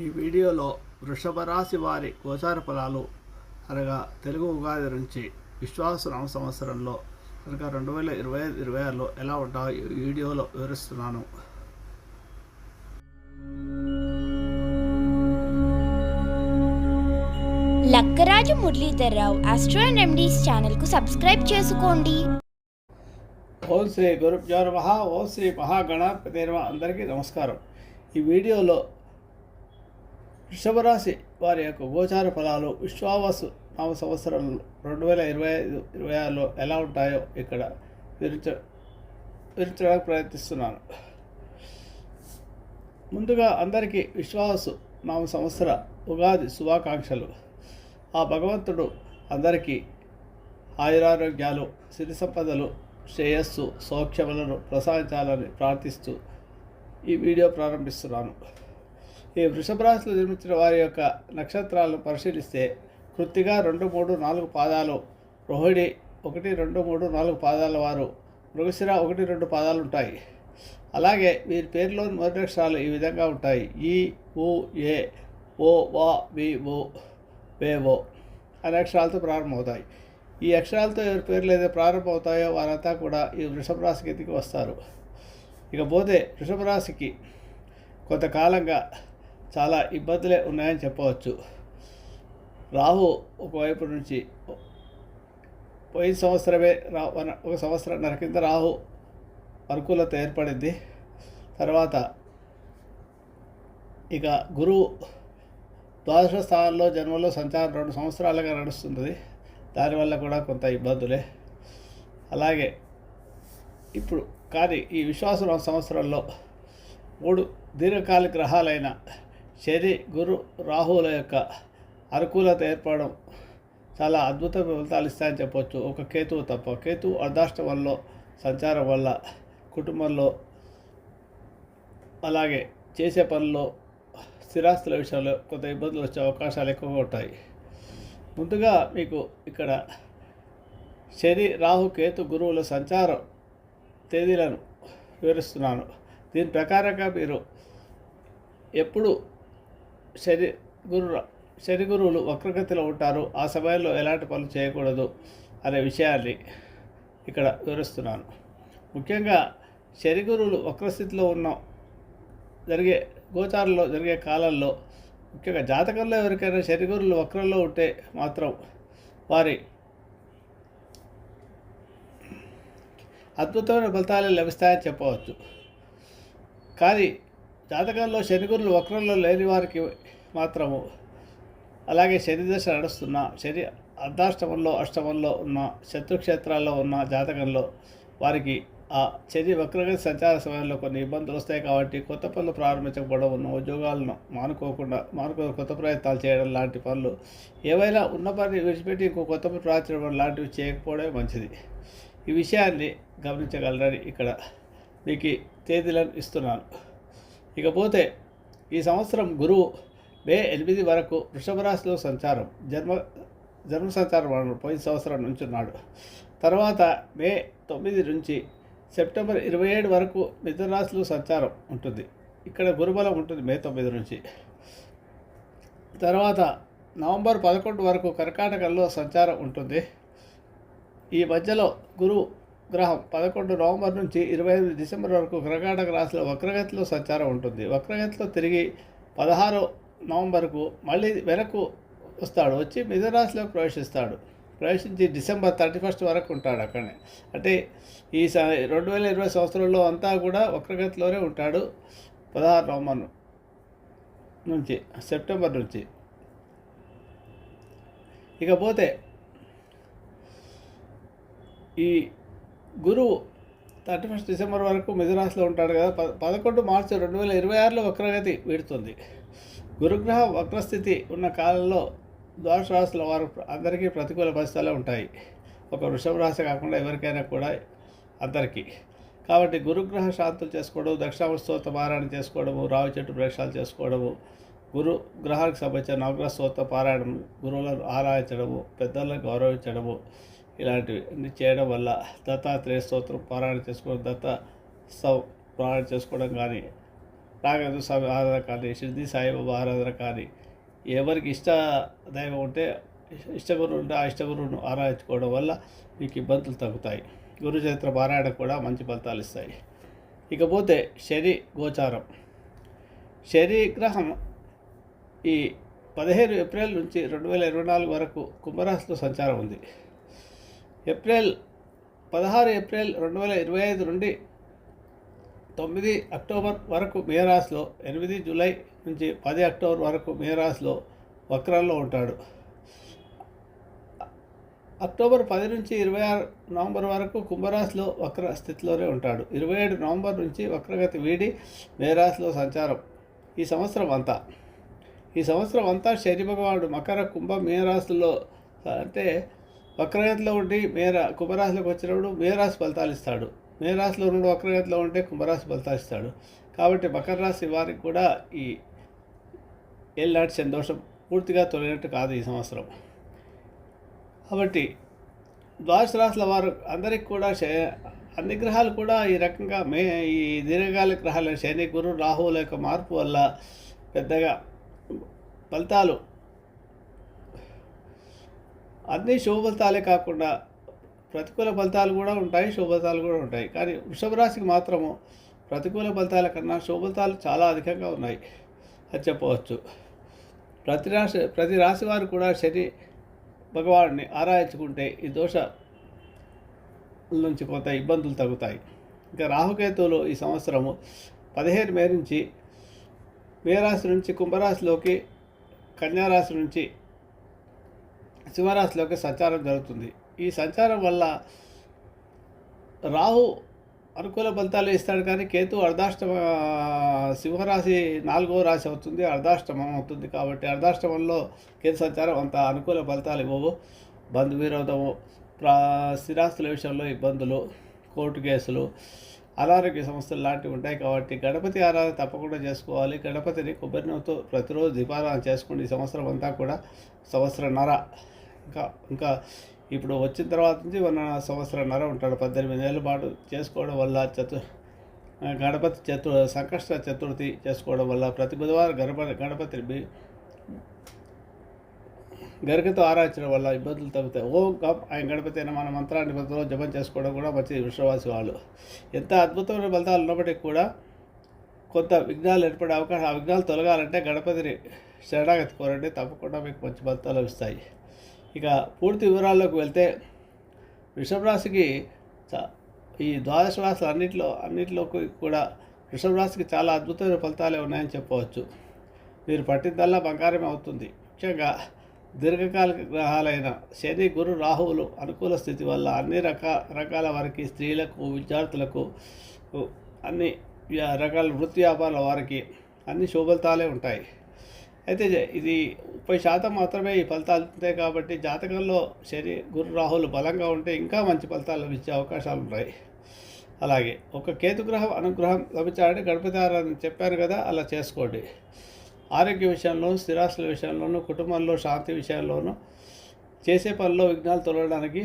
ఈ వీడియోలో వృషభ రాశి వారి గోచార ఫలాలు అనగా తెలుగు ఉగాది నుంచి విశ్వాసనామ సంవత్సరంలో అనగా రెండు వేల ఇరవై ఐదు ఇరవై ఆరులో ఎలా ఉంటాయో ఈ వీడియోలో వివరిస్తున్నాను. Lakkaraju Muralidhar Rao astro and remedies ఛానల్కు సబ్స్క్రైబ్ చేసుకోండి. ఓం శ్రీ గురుభ్యో నమ ఓం శ్రీ మహాగణాధిపతి నమ అందరికీ నమస్కారం. ఈ వీడియోలో వృషభరాశి వారి యొక్క గోచార ఫలాలు విశ్వావసు నామ సంవత్సరం రెండు వేల ఇరవై ఐదు ఇరవై ఆరులో ఎలా ఉంటాయో ఇక్కడ వివరించ వివరించడానికి ప్రయత్నిస్తున్నాను. ముందుగా అందరికీ విశ్వాసు నామ సంవత్సర ఉగాది శుభాకాంక్షలు. ఆ భగవంతుడు అందరికీ ఆయురారోగ్యాలు సిరి సంపదలు శ్రేయస్సు సౌఖ్యములను ప్రసాదించాలని ప్రార్థిస్తూ ఈ వీడియో ప్రారంభిస్తున్నాను. ఈ వృషభ రాశిలో జన్మించిన వారి యొక్క నక్షత్రాలను పరిశీలిస్తే కృత్తిగా రెండు మూడు నాలుగు పాదాలు రోహిణి ఒకటి రెండు మూడు నాలుగు పాదాల వారు మృగశిర ఒకటి రెండు పాదాలు ఉంటాయి. అలాగే వీరి పేరులోని మొదటి అక్షరాలు ఈ విధంగా ఉంటాయి. ఈ ఉ ఏ ఓ వా వి ఓ వే ఓ అనే అక్షరాలతో ప్రారంభమవుతాయి. ఈ అక్షరాలతో ఎవరి పేర్లు ఏదో ప్రారంభమవుతాయో వారంతా కూడా ఈ వృషభ రాశి కిందికి వస్తారు. ఇకపోతే వృషభ రాశికి కొంతకాలంగా చాలా ఇబ్బందులే ఉన్నాయని చెప్పవచ్చు. రాహు ఒకవైపు నుంచి పోయిన సంవత్సరమే రా ఒక సంవత్సరంన్నర కింద రాహు అనుకూలత ఏర్పడింది. తర్వాత ఇక గురువు ద్వాదశ స్థానంలో జన్మలో సంచారం రెండు సంవత్సరాలుగా నడుస్తుంది దానివల్ల కూడా కొంత ఇబ్బందులే. అలాగే ఇప్పుడు కానీ ఈ విశ్వాసం సంవత్సరంలో మూడు దీర్ఘకాలిక గ్రహాలైన శని గురు రాహువుల యొక్క అనుకూలత ఏర్పడడం చాలా అద్భుత ఫలితాలు ఇస్తాయని చెప్పొచ్చు. ఒక కేతువు తప్ప కేతువు అర్ధాష్టమంలో సంచారం వల్ల కుటుంబంలో అలాగే చేసే పనుల్లో స్థిరాస్తుల విషయంలో కొంత ఇబ్బందులు వచ్చే అవకాశాలు ఎక్కువగా ఉంటాయి. ముందుగా మీకు ఇక్కడ శని రాహు కేతు గురువుల సంచారం తేదీలను వివరిస్తున్నాను. దీని ప్రకారంగా మీరు ఎప్పుడు శని గురు శని గురువులు వక్రగతిలో ఉంటారు. ఆ సమయంలో ఎలాంటి పనులు చేయకూడదు అనే విషయాన్ని ఇక్కడ వివరిస్తున్నాను. ముఖ్యంగా శని గురువులు వక్రస్థితిలో ఉన్న జరిగే గోచారంలో జరిగే కాలంలో ముఖ్యంగా జాతకంలో ఎవరికైనా శని గురువులు వక్రంలో ఉంటే మాత్రం వారి అద్భుతమైన ఫలితాలు లభిస్తాయని చెప్పవచ్చు. కానీ జాతకంలో శనిగురులు వక్రంలో లేని వారికి మాత్రము. అలాగే శని దశ నడుస్తున్న శని అర్ధాష్టమంలో అష్టమంలో ఉన్న శత్రుక్షేత్రాల్లో ఉన్న జాతకంలో వారికి ఆ శని వక్రగతి సంచార సమయంలో కొన్ని ఇబ్బందులు వస్తాయి కాబట్టి కొత్త పనులు ప్రారంభించకపోవడం ఉన్న ఉద్యోగాలను మానుకోకుండా మానుకో కొత్త ప్రయత్నాలు చేయడం లాంటి పనులు ఏవైనా ఉన్న పని విడిచిపెట్టి ఇంకో కొత్త పని ప్రాచుర్యం లాంటివి చేయకపోవడమే మంచిది. ఈ విషయాన్ని గమనించగలరని ఇక్కడ మీకు తేదీలను ఇస్తున్నాను. ఇకపోతే ఈ సంవత్సరం గురువు మే ఎనిమిది వరకు వృషభ రాశిలో సంచారం జన్మ జన్మ సంచారం అన్నాడు. పోయిన సంవత్సరం నుంచి ఉన్నాడు. తర్వాత మే తొమ్మిది నుంచి సెప్టెంబర్ ఇరవై ఏడు వరకు మిథున రాశిలో సంచారం ఉంటుంది. ఇక్కడ గురుబలం ఉంటుంది మే తొమ్మిది నుంచి. తర్వాత నవంబర్ పదకొండు వరకు కర్కాటకంలో సంచారం ఉంటుంది. ఈ మధ్యలో గురువు గ్రహం పదకొండు నవంబర్ నుంచి ఇరవై ఐదు డిసెంబర్ వరకు కర్కాటక రాశిలో వక్రగతిలో సంచారం ఉంటుంది. వక్రగతిలో తిరిగి పదహారు నవంబర్కు మళ్ళీ వెనక్కు వస్తాడు. వచ్చి మిథునరాశిలో ప్రవేశిస్తాడు. ప్రవేశించి డిసెంబర్ థర్టీ ఫస్ట్ వరకు ఉంటాడు అక్కడనే. అంటే ఈ స రెండు వేల ఇరవై సంవత్సరంలో అంతా కూడా వక్రగతిలోనే ఉంటాడు పదహారు నవంబర్ నుంచి సెప్టెంబర్ నుంచి. ఇకపోతే ఈ గురువు థర్టీ ఫస్ట్ డిసెంబర్ వరకు మిథురాశిలో ఉంటాడు కదా. పదకొండు మార్చి రెండు వేల ఇరవై ఆరులో వక్రగతి వీడుతుంది. గురుగ్రహం వక్రస్థితి ఉన్న కాలంలో ద్వాదశ రాశుల వారు అందరికీ ప్రతికూల పరిస్థితులే ఉంటాయి. ఒక వృషభ రాశి కాకుండా ఎవరికైనా కూడా అందరికీ. కాబట్టి గురుగ్రహ శాంతులు చేసుకోవడం దక్షిణామ పారాయణం పారాయణ చేసుకోవడము రావి చెట్టు ప్రవేశాలు చేసుకోవడము గురు గ్రహానికి సంబంధించిన నవగ్రహ స్తోత్ర పారాయణము గురువులను ఆరాధించడము పెద్దలను గౌరవించడము ఇలాంటివి. అన్ని చేయడం వల్ల దత్తాత్రేయ స్తోత్రం పారాయణ చేసుకోవడం దత్త సౌ పారాయణ చేసుకోవడం కానీ నాగేంద్ర స్వామి ఆరాధన కానీ షిర్ది సాయిబాబా ఆరాధన కానీ ఎవరికి ఇష్ట దైవం ఉంటే ఇష్టగురు ఉంటే ఆ ఇష్టగురువును ఆరాధించుకోవడం వల్ల మీకు ఇబ్బందులు తగ్గుతాయి. గురు చరిత్ర పారాయణ కూడా మంచి ఫలితాలు ఇస్తాయి. ఇకపోతే శని గోచారం. శని గ్రహం ఈ పదిహేను ఏప్రిల్ నుంచి రెండు వేల ఇరవై నాలుగు వరకు కుంభరాశిలో సంచారం ఉంది. ఏప్రిల్ పదహారు ఏప్రిల్ రెండు వేల ఇరవై ఐదు నుండి తొమ్మిది అక్టోబర్ వరకు మేరాస్లో ఎనిమిది జూలై నుంచి పది అక్టోబర్ వరకు మేరాస్లో వక్రాల్లో ఉంటాడు. అక్టోబర్ పది నుంచి ఇరవై ఆరు నవంబర్ వరకు కుంభరాశిలో వక్ర స్థితిలోనే ఉంటాడు. ఇరవై ఏడు నవంబర్ నుంచి వక్రగతి వీడి మేరాశిలో సంచారం. ఈ సంవత్సరం అంతా. ఈ సంవత్సరం అంతా శని భగవానుడు మకర కుంభ మేరాశిలో అంటే వక్రగతిలో ఉండి మేర కుంభరాశిలోకి వచ్చినప్పుడు మేరాశి ఫలితాలు ఇస్తాడు. మేరాశిలో రెండు వక్రగతిలో ఉంటే కుంభరాశి ఫలితాలు ఇస్తాడు. కాబట్టి మకర రాశి వారికి కూడా ఈ ఏళ్ళనాటి సంతోషం పూర్తిగా తొలగినట్టు కాదు ఈ సంవత్సరం. కాబట్టి ద్వాదశ రాశుల వారు అందరికి కూడా శ- అన్ని గ్రహాలు కూడా ఈ రకంగా మే ఈ దీర్ఘకాల గ్రహాల శని గురు రాహువుల యొక్క మార్పు వల్ల పెద్దగా ఫలితాలు అన్ని శుభఫలితాలే కాకుండా ప్రతికూల ఫలితాలు కూడా ఉంటాయి శుభఫలితాలు కూడా ఉంటాయి. కానీ వృషభ రాశికి మాత్రము ప్రతికూల ఫలితాల కన్నా శుభఫలితాలు చాలా అధికంగా ఉన్నాయి అని చెప్పవచ్చు. ప్రతి రాశి ప్రతి రాశి వారు కూడా శని భగవాన్ని ఆరాధించుకుంటే ఈ దోష నుంచి కొంత ఇబ్బందులు తగ్గుతాయి. ఇంకా రాహుకేతువులు ఈ సంవత్సరము పదిహేను మే నుంచి మేరాశి నుంచి కుంభరాశిలోకి కన్యారాశి నుంచి సింహరాశిలోకి సంచారం జరుగుతుంది. ఈ సంచారం వల్ల రాహు అనుకూల ఫలితాలు ఇస్తాడు కానీ కేతు అర్ధాష్టమ సింహరాశి నాలుగో రాశి అవుతుంది అర్ధాష్టమం అవుతుంది కాబట్టి అర్ధాష్టమంలో కేతు సంచారం అంత అనుకూల ఫలితాలు ఇవ్వవు. బంధు విరోధము ప్రా స్థిరాస్తుల విషయంలో ఇబ్బందులు కోర్టు కేసులు అనారోగ్య సమస్యలు లాంటివి ఉంటాయి కాబట్టి గణపతి ఆరాధన తప్పకుండా చేసుకోవాలి. గణపతిని కొబ్బరి కొబ్బరినతో ప్రతిరోజు దీపారాధన చేసుకోండి ఈ సంవత్సరం అంతా కూడా సంవత్సరంన్నర ఇంకా ఇంకా ఇప్పుడు వచ్చిన తర్వాత నుంచి వన్ సంవత్సరంన్నర ఉంటాడు. పద్దెనిమిది నెలల పాటు చేసుకోవడం వల్ల చతు గణపతి చతు సంకష్ట చతుర్థి చేసుకోవడం వల్ల ప్రతి బుధవారం గణపతి గణపతిని బి- గరికతో ఆరాధించడం వల్ల ఇబ్బందులు తగ్గుతాయి. ఓ కప్ ఆయన గణపతి అయిన మన మంత్రాన్ని ప్రతిరోజు జపం చేసుకోవడం కూడా మంచి విశ్వవాసి వాళ్ళు. ఎంత అద్భుతమైన ఫలితాలు ఉన్నప్పటికీ కూడా కొంత విఘ్నాలు ఏర్పడే అవకాశం ఆ విఘ్నాలు తొలగాలంటే గణపతిని శరణాగతి కోరండి. తప్పకుండా మీకు మంచి ఫలితాలు లభిస్తాయి. ఇక పూర్తి వివరాల్లోకి వెళ్తే వృషభ రాశికి ఈ ద్వాదశ రాశులు అన్నింటిలో అన్నింటిలోకి కూడా వృషభ రాశికి చాలా అద్భుతమైన ఫలితాలే ఉన్నాయని చెప్పవచ్చు. మీరు పట్టిందల్లా బంగారమే అవుతుంది. ముఖ్యంగా దీర్ఘకాలిక గ్రహాలైన శని గురు రాహువులు అనుకూల స్థితి వల్ల అన్ని రకా రకాల వారికి స్త్రీలకు విద్యార్థులకు అన్ని రకాల వృత్తి వ్యాపారాల వారికి అన్ని శుభఫలితాలే ఉంటాయి. అయితే ఇది ముప్పై శాతం మాత్రమే ఈ ఫలితాలు ఉంటాయి కాబట్టి జాతకంలో శని గురు రాహులు బలంగా ఉంటే ఇంకా మంచి ఫలితాలు లభించే అవకాశాలు ఉన్నాయి. అలాగే ఒక కేతుగ్రహం అనుగ్రహం లభించాలంటే గణపతి ఆరాధన చెప్పాను కదా అలా చేసుకోండి. ఆరోగ్య విషయంలో స్థిరాస్తుల విషయంలోనూ కుటుంబంలో శాంతి విషయంలోనూ చేసే పనిలో విఘ్నాలు తొలగడానికి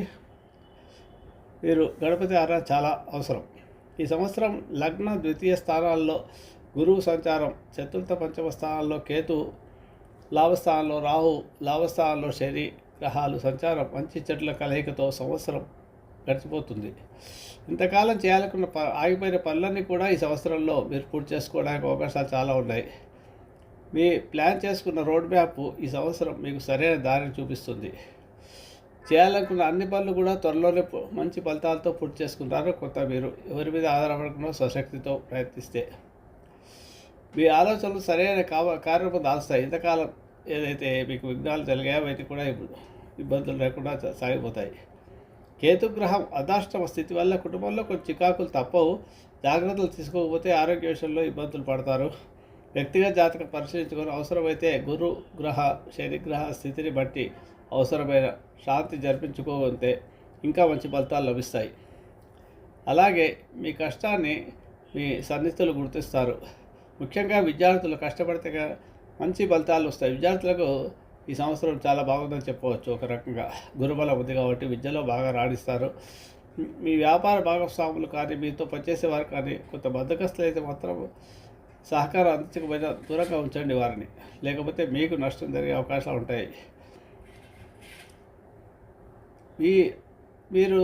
మీరు గణపతి ఆరాధన చాలా అవసరం. ఈ సంవత్సరం లగ్న ద్వితీయ స్థానాల్లో గురువు సంచారం చతుర్థ పంచమ స్థానాల్లో కేతు లాభస్థానంలో రాహు లాభస్థానంలో శని గ్రహాలు సంచారం మంచి చెట్ల కలయికతో సంవత్సరం గడిచిపోతుంది. ఇంతకాలం చేయాలనుకున్న ప ఆగిపోయిన పనులన్నీ కూడా ఈ సంవత్సరంలో మీరు పూర్తి చేసుకోవడానికి అవకాశాలు చాలా ఉన్నాయి. మీ ప్లాన్ చేసుకున్న రోడ్ మ్యాప్ ఈ సంవత్సరం మీకు సరైన దారిని చూపిస్తుంది. చేయాలనుకున్న అన్ని పనులు కూడా త్వరలోనే మంచి ఫలితాలతో పూర్తి చేసుకుంటారు. కొత్త మీరు ఎవరి మీద ఆధారపడకుండా స్వశక్తితో ప్రయత్నిస్తే మీ ఆలోచనలు సరైన కావ కార్యరూపం దాల్స్తాయి. ఇంతకాలం ఏదైతే మీకు విఘ్నాలు జరిగాయో అవన్నీ కూడా ఇప్పుడు ఇబ్బందులు లేకుండా సాగిపోతాయి. కేతుగ్రహం అదాష్టమ స్థితి వల్ల కుటుంబంలో కొన్ని చికాకులు తప్పవు. జాగ్రత్తలు తీసుకోకపోతే ఆరోగ్య విషయంలో ఇబ్బందులు పడతారు. వ్యక్తిగత జాతకం పరిశీలించుకొని అవసరమైతే గురు గ్రహ శనిగ్రహ స్థితిని బట్టి అవసరమైన శాంతి జరిపించుకోవంతే ఇంకా మంచి ఫలితాలు లభిస్తాయి. అలాగే మీ కష్టాన్ని మీ సన్నిహితులు గుర్తిస్తారు. ముఖ్యంగా విద్యార్థులు కష్టపడితే మంచి ఫలితాలు వస్తాయి. విద్యార్థులకు ఈ సంవత్సరం చాలా బాగుందని చెప్పవచ్చు ఒక రకంగా. గురుబలం ఉంది కాబట్టి విద్యలో బాగా రాణిస్తారు. మీ వ్యాపార భాగస్వాములు కానీ మీతో పనిచేసే వారు కానీ కొంత బద్దకస్తులు అయితే మాత్రం సహకారం అందించకపోయినా దూరంగా ఉంచండి వారిని. లేకపోతే మీకు నష్టం జరిగే అవకాశాలు ఉంటాయి. మీ మీరు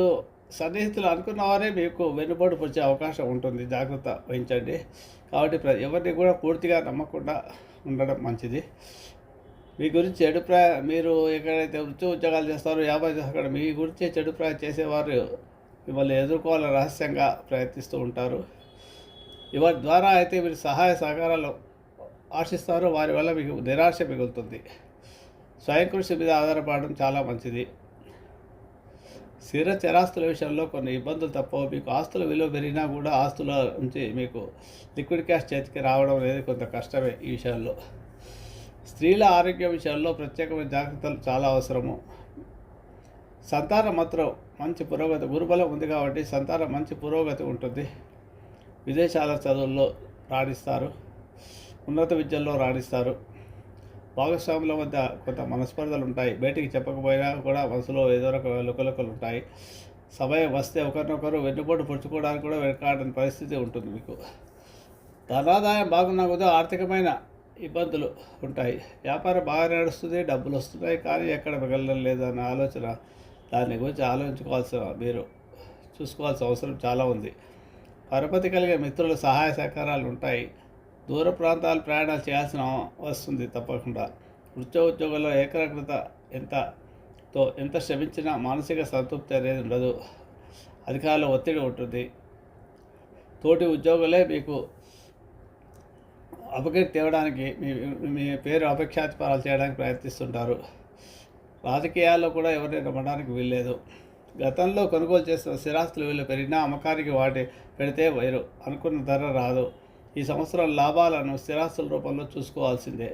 సన్నిహితులు అనుకున్న వారే మీకు వెన్నుపోటు వచ్చే అవకాశం ఉంటుంది. జాగ్రత్త వహించండి. కాబట్టి ప్ర ఎవరిని కూడా పూర్తిగా నమ్మకుండా ఉండడం మంచిది. మీ గురించి చెడు ప్రాయ మీరు ఎక్కడైతే వృత్తి ఉద్యోగాలు చేస్తారో వ్యాపారం చేస్తారో అక్కడ మీ గురించి చెడు ప్రాయం చేసేవారు మిమ్మల్ని ఎదుర్కోవాలని రహస్యంగా ప్రయత్నిస్తూ ఉంటారు. ఎవరి ద్వారా అయితే మీరు సహాయ సహకారాలు ఆశిస్తారో వారి వల్ల మీకు నిరాశ మిగులుతుంది. స్వయం కృషి మీద ఆధారపడడం చాలా మంచిది. స్థిర చరాస్తుల విషయంలో కొన్ని ఇబ్బందులు తప్పవు. మీకు ఆస్తుల విలువ పెరిగినా కూడా ఆస్తుల నుంచి మీకు లిక్విడ్ క్యాష్ చేతికి రావడం అనేది కొంత కష్టమే ఈ విషయాల్లో. స్త్రీల ఆరోగ్య విషయాల్లో ప్రత్యేకమైన జాగ్రత్తలు చాలా అవసరము. సంతానం మాత్రం మంచి పురోగతి గురుబలం ఉంది కాబట్టి సంతానం మంచి పురోగతి ఉంటుంది. విదేశాల చదువుల్లో రాణిస్తారు. ఉన్నత విద్యల్లో రాణిస్తారు. భాగస్వాముల మధ్య కొంత మనస్పర్ధలు ఉంటాయి. బయటికి చెప్పకపోయినా కూడా మనసులో ఏదో ఒక లుకలుకలు ఉంటాయి. సమయం వస్తే ఒకరినొకరు వెన్నుపోటు పుచ్చుకోవడానికి కూడా వెనకాడని పరిస్థితి ఉంటుంది మీకు. ధనాదాయం బాగున్నా కూడా ఆర్థికమైన ఇబ్బందులు ఉంటాయి. వ్యాపారం బాగా నడుస్తుంది డబ్బులు వస్తున్నాయి కానీ ఎక్కడ మిగలడం లేదన్న ఆలోచన. దాని గురించి ఆలోచించుకోవాల్సిన మీరు చూసుకోవాల్సిన అవసరం చాలా ఉంది. పరపతి కలిగే మిత్రుల సహాయ సహకారాలు ఉంటాయి. దూర ప్రాంతాలు ప్రయాణాలు చేయాల్సిన వస్తుంది తప్పకుండా. వృత్య ఉద్యోగంలో ఏకాగ్రత ఎంతతో ఎంత శ్రమించినా మానసిక సంతృప్తి అనేది ఉండదు. అధికారుల ఒత్తిడి ఉంటుంది. తోటి ఉద్యోగులే మీకు అపకీర్తి తేవడానికి మీ మీ పేరు అపఖ్యాతిపరాలు చేయడానికి ప్రయత్నిస్తుంటారు. రాజకీయాల్లో కూడా ఎవరిని నమ్మడానికి వీల్లేదు. గతంలో కొనుగోలు చేసిన స్థిరాస్తులు వీళ్ళు పెరిగినా అమ్మకానికి వాటి పెడితే వేరు. అనుకున్న ధర రాదు. ఈ సంవత్సరం లాభాలను స్థిరాస్తుల రూపంలో చూసుకోవాల్సిందే.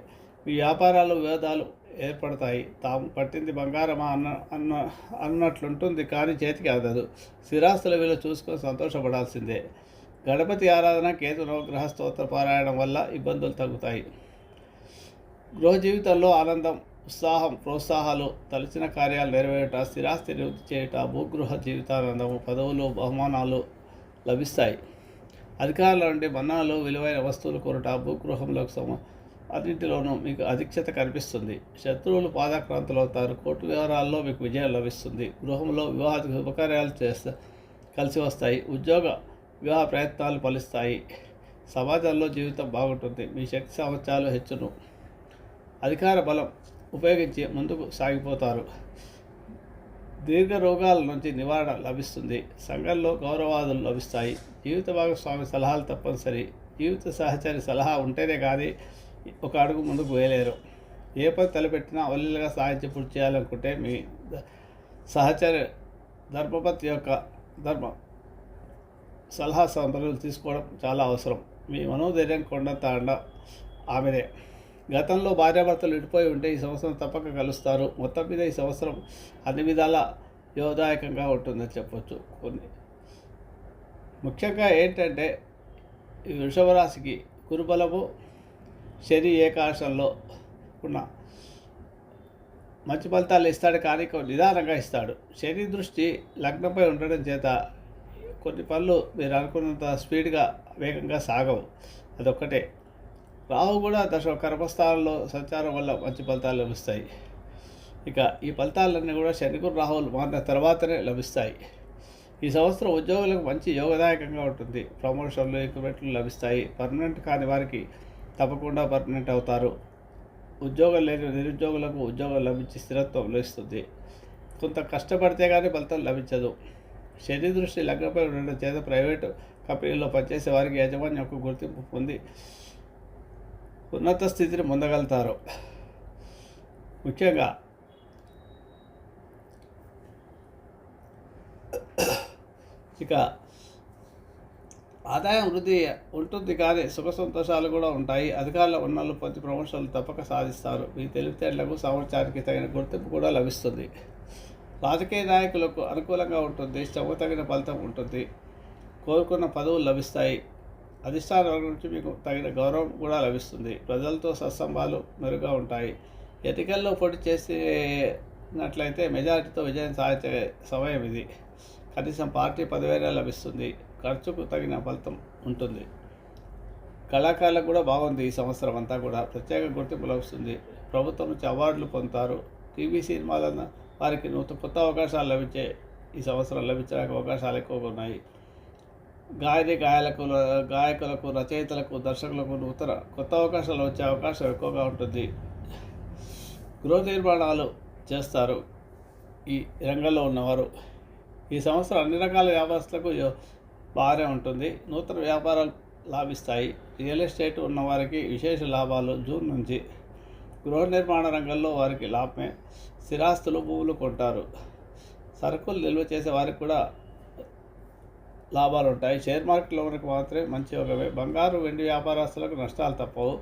మీ వ్యాపారాలు వివాదాలు ఏర్పడతాయి. తాము పట్టింది బంగారమా అన్న అన్న అన్నట్లుంటుంది కానీ చేతికి అందదు స్థిరాస్తుల విలువ చూసుకొని సంతోషపడాల్సిందే. గణపతి ఆరాధన కేతు నవగ్రహ స్తోత్ర పారాయణం వల్ల ఇబ్బందులు తగ్గుతాయి. గృహ జీవితంలో ఆనందం ఉత్సాహం ప్రోత్సాహాలు తలచిన కార్యాలు నెరవేరుట స్థిరాస్తి నివృత్తి చేయుట భూగృహ జీవితానందము పదవులు బహుమానాలు లభిస్తాయి. అధికారులు నుండి మన్నాలు విలువైన వస్తువులు కొరట భూగృహంలోకి సమ అన్నింటిలోనూ మీకు అధిక్షత కనిపిస్తుంది. శత్రువులు పాదాక్రాంతులవుతారు కోర్టు వ్యవహారాల్లో మీకు విజయం లభిస్తుంది. గృహంలో వివాహ శుభకార్యాలు చేస్తా కలిసి వస్తాయి. ఉద్యోగ వివాహ ప్రయత్నాలు ఫలిస్తాయి. సమాజంలో జీవితం బాగుంటుంది. మీ శక్తి సామర్థ్యాలు హెచ్చును. అధికార బలం ఉపయోగించి ముందుకు సాగిపోతారు. దీర్ఘ రోగాల నుంచి నివారణ లభిస్తుంది. సంఘంలో గౌరవాదులు లభిస్తాయి. జీవిత భాగస్వామి సలహాలు తప్పనిసరి. జీవిత సహచరి సలహా ఉంటేనే కానీ ఒక అడుగు ముందుకు వేయలేరు. ఏ పని తలపెట్టినా అవలీలుగా సాధించి పూర్తి చేయాలనుకుంటే మీ సహచరి ధర్మపతి యొక్క ధర్మ సలహా సంపదలు తీసుకోవడం చాలా అవసరం. మీ మనోధైర్యం కొండ తాండ ఆమెదే. గతంలో భార్యాభర్తలు విడిపోయి ఉంటే ఈ సంవత్సరం తప్పక కలుస్తారు. మొత్తం మీద ఈ సంవత్సరం అన్ని విధాల యోదాయకంగా ఉంటుందని చెప్పొచ్చు. కొన్ని ముఖ్యంగా ఏంటంటే ఈ వృషభ రాశికి గురుబలము శని ఏకాశంలో ఉన్న మంచి ఫలితాలు ఇస్తాడు కానీ నిదానంగా ఇస్తాడు. శని దృష్టి లగ్నంపై ఉండడం చేత కొన్ని పనులు మీరు అనుకున్నంత స్పీడ్గా వేగంగా సాగవు. అదొక్కటే. రాహు కూడా దశ కర్మస్థానంలో సంచారం వల్ల మంచి ఫలితాలు లభిస్తాయి. ఇక ఈ ఫలితాలన్నీ కూడా శనిగురు రాహువులు మారిన తర్వాతనే లభిస్తాయి. ఈ సంవత్సరం ఉద్యోగులకు మంచి యోగదాయకంగా ఉంటుంది. ప్రమోషన్లు ఇంక్రిమెంట్లు లభిస్తాయి. పర్మనెంట్ కాని వారికి తప్పకుండా పర్మనెంట్ అవుతారు. ఉద్యోగం లేని నిరుద్యోగులకు ఉద్యోగం లభించి స్థిరత్వం లభిస్తుంది. కొంత కష్టపడితే కానీ ఫలితం లభించదు. శని దృష్టి లగ్నపై ఉండడం చేత ప్రైవేటు కంపెనీలో పనిచేసే వారికి యాజమాన్యం యొక్క గుర్తింపు పొంది ఉన్నత స్థితిని పొందగలుగుతారు. ముఖ్యంగా ఇక ఆదాయం వృద్ధి ఉంటుంది కానీ సుఖ సంతోషాలు కూడా ఉంటాయి. అధికారులు ఉన్నలు ప్రతి ప్రమోషన్లు తప్పక సాధిస్తారు. మీ తెలివితేటలకు సామర్థ్యానికి తగిన గుర్తింపు కూడా లభిస్తుంది. రాజకీయ నాయకులకు అనుకూలంగా ఉంటుంది. శ్రమ తగిన ఫలితం ఉంటుంది. కోరుకున్న పదవులు లభిస్తాయి. అధిష్టాన వర్గం నుంచి మీకు తగిన గౌరవం కూడా లభిస్తుంది. ప్రజలతో సత్సంభాలు మెరుగ్గా ఉంటాయి. ఎన్నికల్లో పోటీ చేసినట్లయితే మెజారిటీతో విజయం సాధించే సమయం ఇది. కనీసం పార్టీ పదివేల లభిస్తుంది. ఖర్చుకు తగిన ఫలితం ఉంటుంది. కళాకారులకు కూడా బాగుంది ఈ సంవత్సరం అంతా కూడా. ప్రత్యేక గుర్తింపు లభిస్తుంది. ప్రభుత్వం నుంచి అవార్డులు పొందుతారు. టీవీ సినిమాలన్న వారికి నూతన కొత్త అవకాశాలు లభించే ఈ సంవత్సరం లభించడానికి అవకాశాలు ఎక్కువగా ఉన్నాయి. గాయని గాయలకు గాయకులకు రచయితలకు దర్శకులకు నూతన కొత్త అవకాశాలు వచ్చే అవకాశం ఎక్కువగా ఉంటుంది. గృహ నిర్మాణాలు చేస్తారు ఈ రంగంలో ఉన్నవారు. ఈ సంవత్సరం అన్ని రకాల వ్యాపారస్తులకు బాగానే ఉంటుంది. నూతన వ్యాపారాలు లాభిస్తాయి. రియల్ ఎస్టేట్ ఉన్నవారికి విశేష లాభాలు జూన్ నుంచి. గృహ నిర్మాణ రంగంలో వారికి లాభమే. స్థిరాస్తులు భూములు కొంటారు. సరుకులు నిల్వ చేసే వారికి కూడా లాభాలు ఉంటాయి షేర్ మార్కెట్లో వరకు మాత్రమే మంచి యోగమే బంగారు వెండి వ్యాపారస్తులకు నష్టాలు తప్పవు.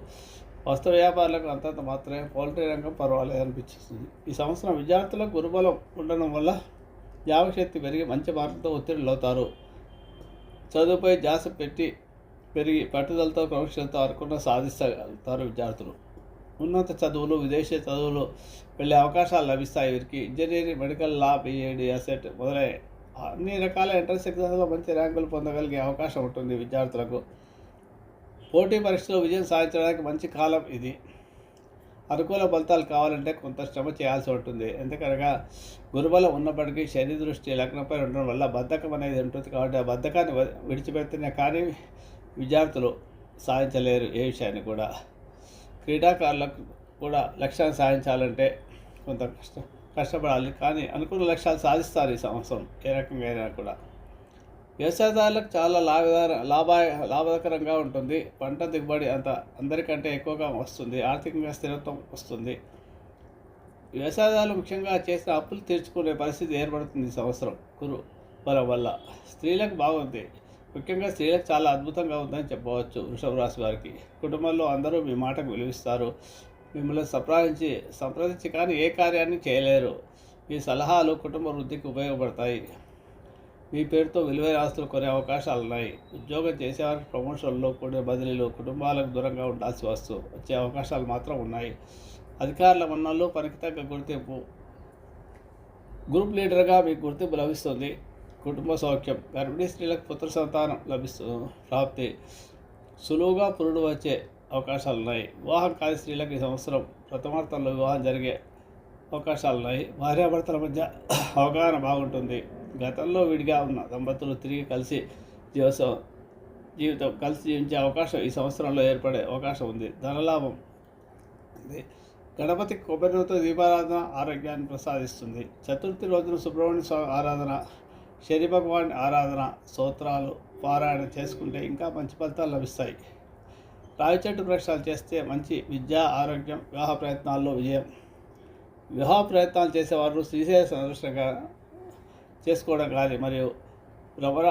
వస్త్ర వ్యాపారులకు అంతంత మాత్రమే పౌల్ట్రీ రంగం పర్వాలేదు అనిపించింది ఈ సంవత్సరం విద్యార్థులకు గురుబలం ఉండడం వల్ల జ్ఞాపకశక్తి పెరిగి మంచి మార్కులతో ఒత్తిడిలో అవుతారు చదువుపై జాస పెట్టి పెరిగి పట్టుదలతో క్రమశిక్షణతో అనుకున్న సాధిస్తారు విద్యార్థులు. ఉన్నత చదువులు విదేశీ చదువులు వెళ్ళే అవకాశాలు లభిస్తాయి వీరికి. ఇంజనీరింగ్ మెడికల్ లా బీఏడి అసెట్ మొదలై అన్ని రకాల ఎంట్రన్స్ ఎగ్జామ్స్లో మంచి ర్యాంకులు పొందగలిగే అవకాశం ఉంటుంది విద్యార్థులకు. పోటీ పరీక్షలో విజయం సాధించడానికి మంచి కాలం ఇది. అనుకూల ఫలితాలు కావాలంటే కొంత శ్రమ చేయాల్సి ఉంటుంది. ఎందుకనగా గురుబలం ఉన్నప్పటికీ శని దృష్టి లగ్నంపై ఉండడం వల్ల బద్ధకం అనేది ఉంటుంది కాబట్టి ఆ బద్ధకాన్ని విడిచిపెడుతున్నా కానీ విద్యార్థులు సాధించలేరు ఏ విషయాన్ని కూడా. క్రీడాకారులకు కూడా లక్ష్యాన్ని సాధించాలంటే కొంత కష్టం. కష్టపడాలి. కానీ అనుకున్న లక్ష్యాలు సాధిస్తారు ఈ సంవత్సరం. ఏ రకంగా అయినా కూడా. వ్యవసాయదారులకు చాలా లాభదార లాభ లాభకరంగా ఉంటుంది. పంట దిగుబడి అంత అందరికంటే ఎక్కువగా వస్తుంది. ఆర్థికంగా స్థిరత్వం వస్తుంది. వ్యవసాయదారులు ముఖ్యంగా చేసిన అప్పులు తీర్చుకునే పరిస్థితి ఏర్పడుతుంది ఈ సంవత్సరం. కురు బలం వల్ల. స్త్రీలకు బాగుంది. ముఖ్యంగా స్త్రీలకు చాలా అద్భుతంగా ఉందని చెప్పవచ్చు వృషభ రాశి వారికి. కుటుంబంలో అందరూ మీ మాటకు విలువిస్తారు. మిమ్మల్ని సంప్రదించి సంప్రదించి కానీ ఏ కార్యాన్ని చేయలేరు. మీ సలహాలు కుటుంబ వృద్ధికి ఉపయోగపడతాయి. మీ పేరుతో విలువైన ఆస్తులు కొనే అవకాశాలు ఉన్నాయి. ఉద్యోగం చేసేవారికి ప్రమోషన్లో కూడా బదిలీలు కుటుంబాలకు దూరంగా ఉండాల్సి వస్తూ వచ్చే అవకాశాలు మాత్రం ఉన్నాయి. అధికారుల మన్నలు పనికి తగ్గ గుర్తింపు. గ్రూప్ లీడర్గా మీకు గుర్తింపు లభిస్తుంది. కుటుంబ సౌఖ్యం. గర్భిణీ స్త్రీలకు పుత్ర సంతానం లభిస్తుంది ప్రాప్తి. సులువుగా పురుడు వచ్చే అవకాశాలు ఉన్నాయి వివాహం కాని స్త్రీలకు ఈ సంవత్సరం ప్రథమార్థంలో వివాహం జరిగే అవకాశాలు ఉన్నాయి భార్యాభర్తల మధ్య అవగాహన బాగుంటుంది. గతంలో విడిగా ఉన్న దంపతులు తిరిగి కలిసి జీవసం జీవితం కలిసి జీవించే అవకాశం ఈ సంవత్సరంలో ఏర్పడే అవకాశం ఉంది. ధనలాభం ఉంది. గణపతి కొబ్బరితో దీపారాధన ఆరోగ్యాన్ని ప్రసాదిస్తుంది. చతుర్థి రోజున సుబ్రహ్మణ్య స్వామి ఆరాధన శని భగవాన్ ఆరాధన స్తోత్రాలు పారాయణ చేసుకుంటే ఇంకా మంచి ఫలితాలు లభిస్తాయి. రావి చెట్టు ప్రక్షాలు చేస్తే మంచి విద్య ఆరోగ్యం వివాహ ప్రయత్నాల్లో విజయం. వివాహ ప్రయత్నాలు చేసేవారు శ్రీశైల సందర్శనగా చేసుకోవడం కానీ మరియు రమణ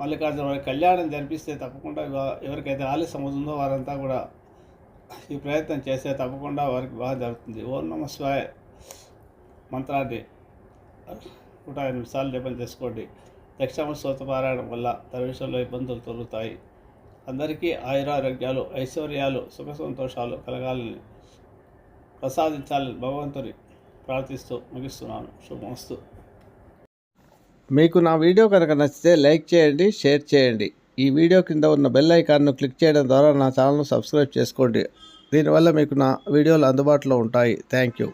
మల్లికార్జున వారి కళ్యాణం జరిపిస్తే తప్పకుండా ఎవరికైతే ఆలస్యం అవుతుందో వారంతా కూడా ఈ ప్రయత్నం చేస్తే తప్పకుండా వారికి బాగా జరుగుతుంది. ఓం నమ శివాయ. మంత్రాన్ని నూట ఎనిమిది సార్లు జపం చేసుకోండి. దక్షిణ స్తోత్రపారాయణం వల్ల తన విషయంలో ఇబ్బందులు తొలుగుతాయి. అందరికీ ఆయురారోగ్యాలు ఐశ్వర్యాలు సుఖ సంతోషాలు కలగాలని ప్రసాదించాలని భగవంతుని ప్రార్థిస్తూ ముగిస్తున్నాను. శుభమస్తు. మీకు నా వీడియో కనుక నచ్చితే లైక్ చేయండి షేర్ చేయండి. ఈ వీడియో కింద ఉన్న బెల్ ఐకాన్ను క్లిక్ చేయడం ద్వారా నా ఛానల్ను సబ్స్క్రైబ్ చేసుకోండి. దీనివల్ల మీకు నా వీడియోలు అందుబాటులో ఉంటాయి. Thank you.